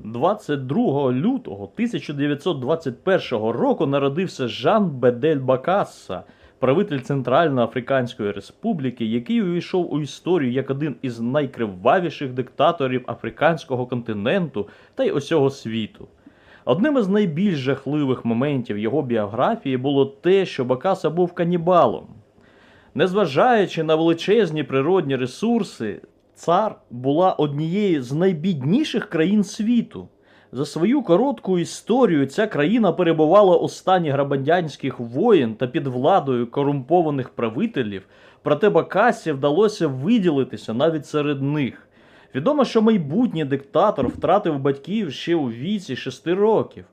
22 лютого 1921 року народився Жан Бедель Бакасса, правитель Центральноафриканської Республіки, який увійшов у історію як один із найкривавіших диктаторів африканського континенту та й усього світу. Одним із найбільш жахливих моментів його біографії було те, що Бакаса був канібалом. Незважаючи на величезні природні ресурси, цар була однією з найбідніших країн світу. За свою коротку історію ця країна перебувала у стані грабандянських воєн та під владою корумпованих правителів, проте Бакасі вдалося виділитися навіть серед них. Відомо, що майбутній диктатор втратив батьків ще у віці 6 років.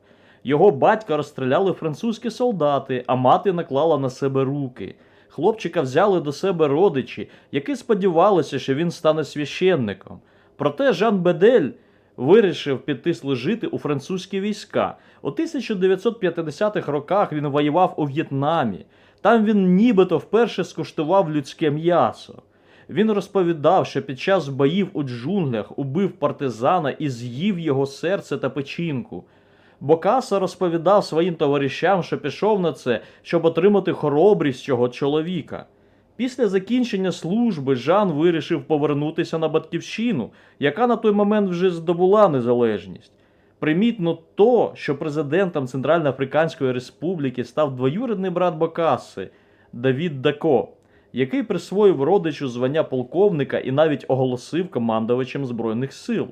Його батька розстріляли французькі солдати, а мати наклала на себе руки. Хлопчика взяли до себе родичі, які сподівалися, що він стане священником. Проте Жан Бедель вирішив піти служити у французькі війська. У 1950-х роках він воював у В'єтнамі. Там він нібито вперше скуштував людське м'ясо. Він розповідав, що під час боїв у джунглях убив партизана і з'їв його серце та печінку. Бокаса розповідав своїм товаришам, що пішов на це, щоб отримати хоробрість цього чоловіка. Після закінчення служби Жан вирішив повернутися на батьківщину, яка на той момент вже здобула незалежність. Примітно то, що президентом Центральноафриканської Республіки став двоюрідний брат Бокаси Давід Дако, який присвоїв родичу звання полковника і навіть оголосив командувачем Збройних сил.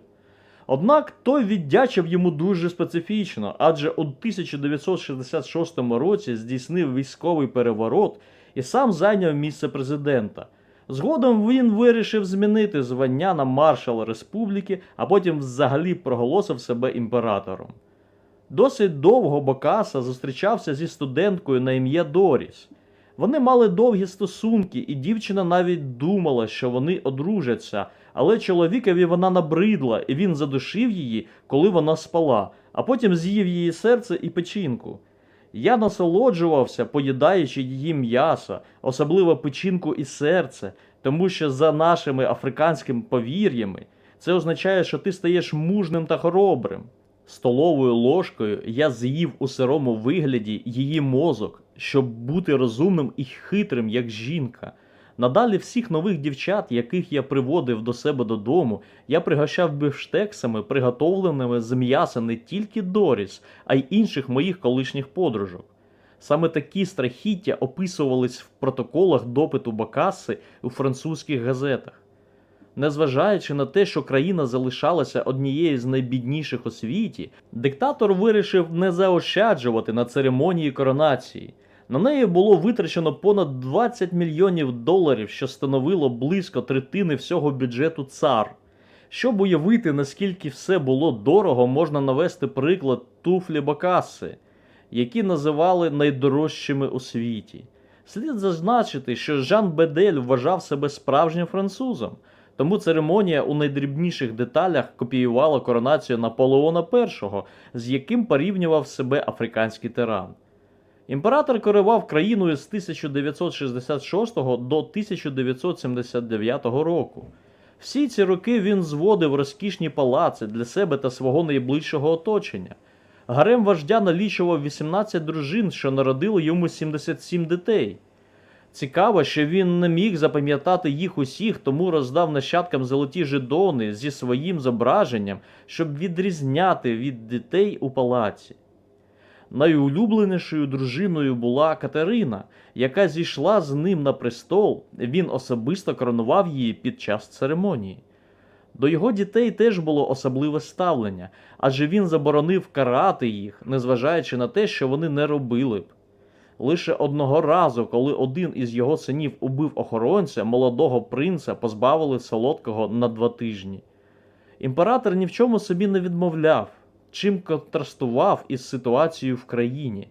Однак той віддячив йому дуже специфічно, адже у 1966 році здійснив військовий переворот і сам зайняв місце президента. Згодом він вирішив змінити звання на маршала республіки, а потім взагалі проголосив себе імператором. Досить довго Бокаса зустрічався зі студенткою на ім'я Доріс. Вони мали довгі стосунки, і дівчина навіть думала, що вони одружаться, але чоловікові вона набридла, і він задушив її, коли вона спала, а потім з'їв її серце і печінку. Я насолоджувався, поїдаючи її м'ясо, особливо печінку і серце, тому що за нашими африканськими повір'ями це означає, що ти стаєш мужним та хоробрим. Столовою ложкою я з'їв у сирому вигляді її мозок, щоб бути розумним і хитрим, як жінка. Надалі всіх нових дівчат, яких я приводив до себе додому, я пригощав бифштексами, приготовленими з м'яса не тільки Доріс, а й інших моїх колишніх подружок. Саме такі страхіття описувались в протоколах допиту Бакаси у французьких газетах. Незважаючи на те, що країна залишалася однією з найбідніших у світі, диктатор вирішив не заощаджувати на церемонії коронації. На неї було витрачено понад 20 мільйонів доларів, що становило близько третини всього бюджету цар. Щоб уявити, наскільки все було дорого, можна навести приклад туфлі Бакаси, які називали найдорожчими у світі. Слід зазначити, що Жан Бедель вважав себе справжнім французом, тому церемонія у найдрібніших деталях копіювала коронацію Наполеона І, з яким порівнював себе африканський тиран. Імператор керував країною з 1966 до 1979 року. Всі ці роки він зводив розкішні палаци для себе та свого найближчого оточення. Гарем вождя налічував 18 дружин, що народили йому 77 дітей. Цікаво, що він не міг запам'ятати їх усіх, тому роздав нащадкам золоті жидони зі своїм зображенням, щоб відрізняти від дітей у палаці. Найулюбленішою дружиною була Катерина, яка зійшла з ним на престол, він особисто коронував її під час церемонії. До його дітей теж було особливе ставлення, адже він заборонив карати їх, незважаючи на те, що вони не робили б. Лише одного разу, коли один із його синів убив охоронця, молодого принца позбавили солодкого на два тижні. Імператор ні в чому собі не відмовляв, чим контрастував із ситуацією в країні.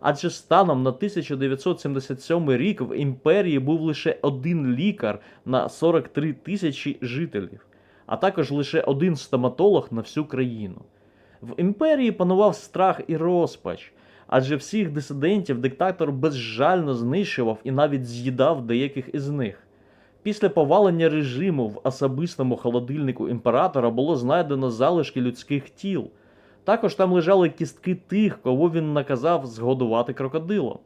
Адже станом на 1977 рік в імперії був лише один лікар на 43 тисячі жителів, а також лише один стоматолог на всю країну. В імперії панував страх і розпач, адже всіх дисидентів диктатор безжально знищував і навіть з'їдав деяких із них. Після повалення режиму в особистому холодильнику імператора було знайдено залишки людських тіл. Також там лежали кістки тих, кого він наказав згодувати крокодилом.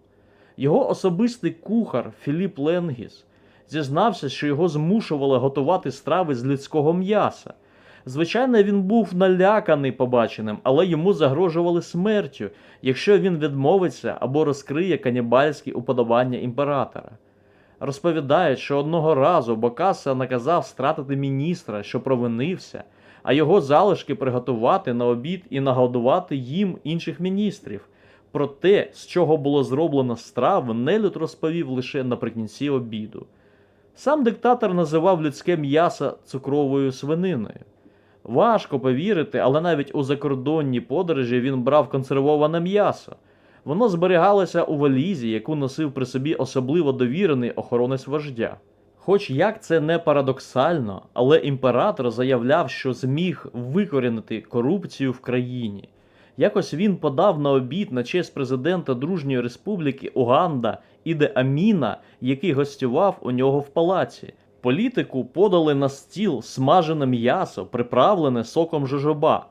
Його особистий кухар Філіп Ленгіс зізнався, що його змушували готувати страви з людського м'яса. Звичайно, він був наляканий побаченим, але йому загрожували смертю, якщо він відмовиться або розкриє канібальські уподобання імператора. Розповідають, що одного разу Бокаса наказав стратити міністра, що провинився, а його залишки приготувати на обід і нагодувати їм інших міністрів. Про те, з чого було зроблено страву, Нелюд розповів лише наприкінці обіду. Сам диктатор називав людське м'ясо цукровою свининою. Важко повірити, але навіть у закордонній подорожі він брав консервоване м'ясо. Воно зберігалося у валізі, яку носив при собі особливо довірений охоронець вождя. Хоч як це не парадоксально, але імператор заявляв, що зміг викорінити корупцію в країні. Якось він подав на обід на честь президента Дружньої Республіки Уганда Іде Аміна, який гостював у нього в палаці. Політику подали на стіл смажене м'ясо, приправлене соком жожоба.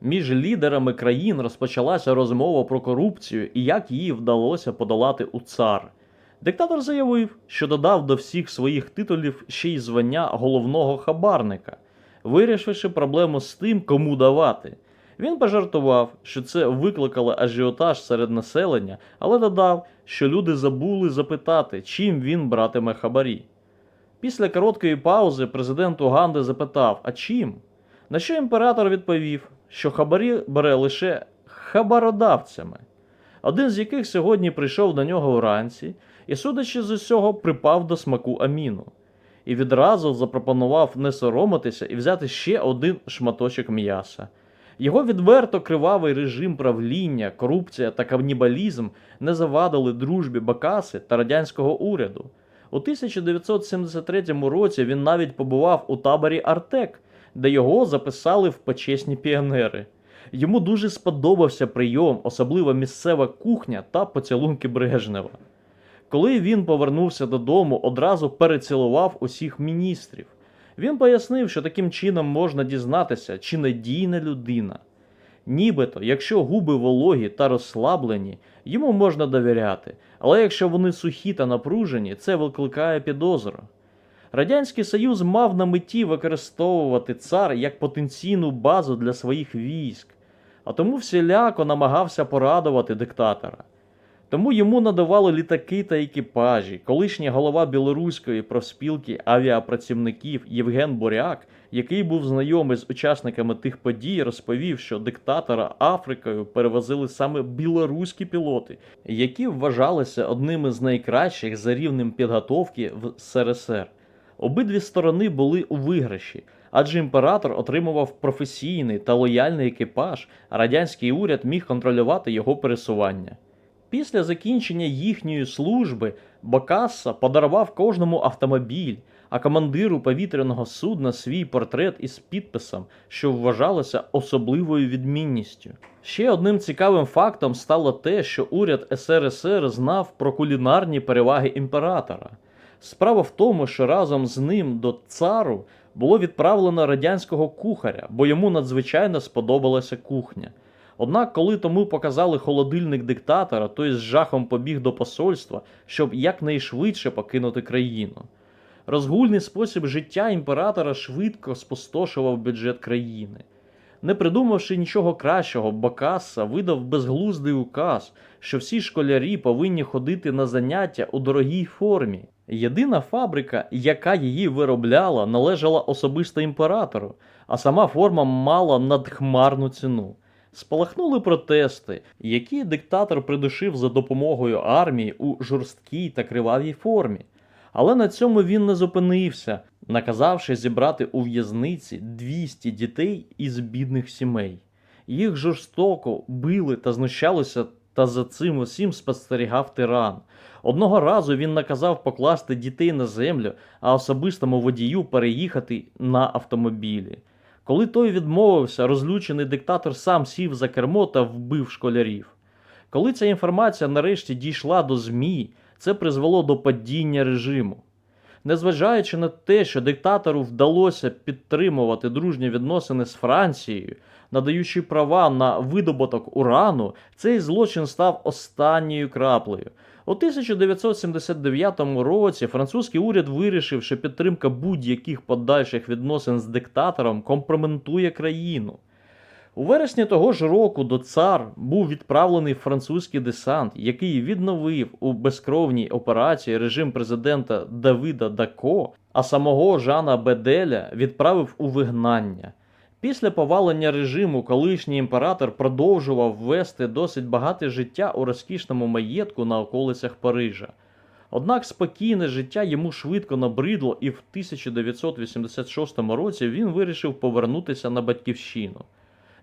Між лідерами країн розпочалася розмова про корупцію і як її вдалося подолати у цар. Диктатор заявив, що додав до всіх своїх титулів ще й звання головного хабарника, вирішивши проблему з тим, кому давати. Він пожартував, що це викликало ажіотаж серед населення, але додав, що люди забули запитати, чим він братиме хабарі. Після короткої паузи президент Уганди запитав, а чим? На що імператор відповів, що хабарі бере лише хабародавцями, один з яких сьогодні прийшов до нього вранці і, судячи з усього, припав до смаку аміну, і відразу запропонував не соромитися і взяти ще один шматочок м'яса. Його відверто кривавий режим правління, корупція та канібалізм не завадили дружбі Бакаси та радянського уряду. У 1973 році він навіть побував у таборі Артек, де його записали в почесні піонери. Йому дуже сподобався прийом, особливо місцева кухня та поцілунки Брежнева. Коли він повернувся додому, одразу перецілував усіх міністрів. Він пояснив, що таким чином можна дізнатися, чи надійна людина. Нібито, якщо губи вологі та розслаблені, йому можна довіряти, але якщо вони сухі та напружені, це викликає підозру. Радянський Союз мав на меті використовувати цар як потенційну базу для своїх військ, а тому всіляко намагався порадувати диктатора. Тому йому надавали літаки та екіпажі. Колишній голова білоруської профспілки авіапрацівників Євген Буряк, який був знайомий з учасниками тих подій, розповів, що диктатора Африкою перевозили саме білоруські пілоти, які вважалися одними з найкращих за рівнем підготовки в СРСР. Обидві сторони були у виграші, адже імператор отримував професійний та лояльний екіпаж, а радянський уряд міг контролювати його пересування. Після закінчення їхньої служби Бокасса подарував кожному автомобіль, а командиру повітряного судна свій портрет із підписом, що вважалося особливою відмінністю. Ще одним цікавим фактом стало те, що уряд СРСР знав про кулінарні переваги імператора. Справа в тому, що разом з ним до цару було відправлено радянського кухаря, бо йому надзвичайно сподобалася кухня. Однак, коли тому показали холодильник диктатора, той з жахом побіг до посольства, щоб якнайшвидше покинути країну. Розгульний спосіб життя імператора швидко спустошував бюджет країни. Не придумавши нічого кращого, Бокасса видав безглуздий указ, що всі школярі повинні ходити на заняття у дорогій формі. Єдина фабрика, яка її виробляла, належала особисто імператору, а сама форма мала надхмарну ціну. Спалахнули протести, які диктатор придушив за допомогою армії у жорсткій та кривавій формі. Але на цьому він не зупинився, наказавши зібрати у в'язниці 200 дітей із бідних сімей. Їх жорстоко били та знущалися, та за цим усім спостерігав тиран. Одного разу він наказав покласти дітей на землю, а особистому водію переїхати на автомобілі. Коли той відмовився, розлючений диктатор сам сів за кермо та вбив школярів. Коли ця інформація нарешті дійшла до ЗМІ, це призвело до падіння режиму. Незважаючи на те, що диктатору вдалося підтримувати дружні відносини з Францією, надаючи права на видобуток урану, цей злочин став останньою краплею. У 1979 році французький уряд вирішив, що підтримка будь-яких подальших відносин з диктатором компрометує країну. У вересні того ж року до цар був відправлений французький десант, який відновив у безкровній операції режим президента Давида Дако, а самого Жана Беделя відправив у вигнання. Після повалення режиму колишній імператор продовжував вести досить багате життя у розкішному маєтку на околицях Парижа. Однак спокійне життя йому швидко набридло, і в 1986 році він вирішив повернутися на батьківщину.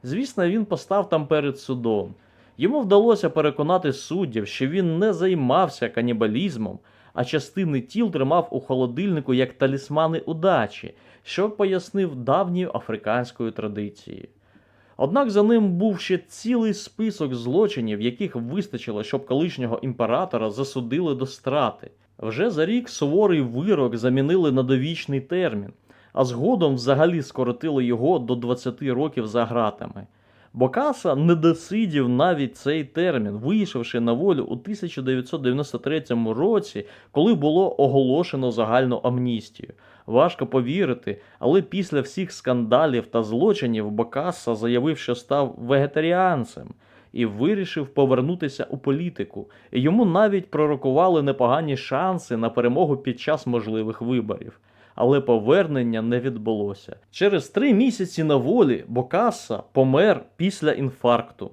Звісно, він постав там перед судом. Йому вдалося переконати суддів, що він не займався канібалізмом, а частини тіл тримав у холодильнику як талісмани удачі, що пояснив давньою африканською традицією. Однак за ним був ще цілий список злочинів, яких вистачило, щоб колишнього імператора засудили до страти. Вже за рік суворий вирок замінили на довічний термін, а згодом взагалі скоротили його до 20 років за ґратами. Бокаса не досидів навіть цей термін, вийшовши на волю у 1993 році, коли було оголошено загальну амністію. Важко повірити, але після всіх скандалів та злочинів Бокаса заявив, що став вегетаріанцем і вирішив повернутися у політику. Йому навіть пророкували непогані шанси на перемогу під час можливих виборів. Але повернення не відбулося. Через три місяці на волі Бокаса помер після інфаркту.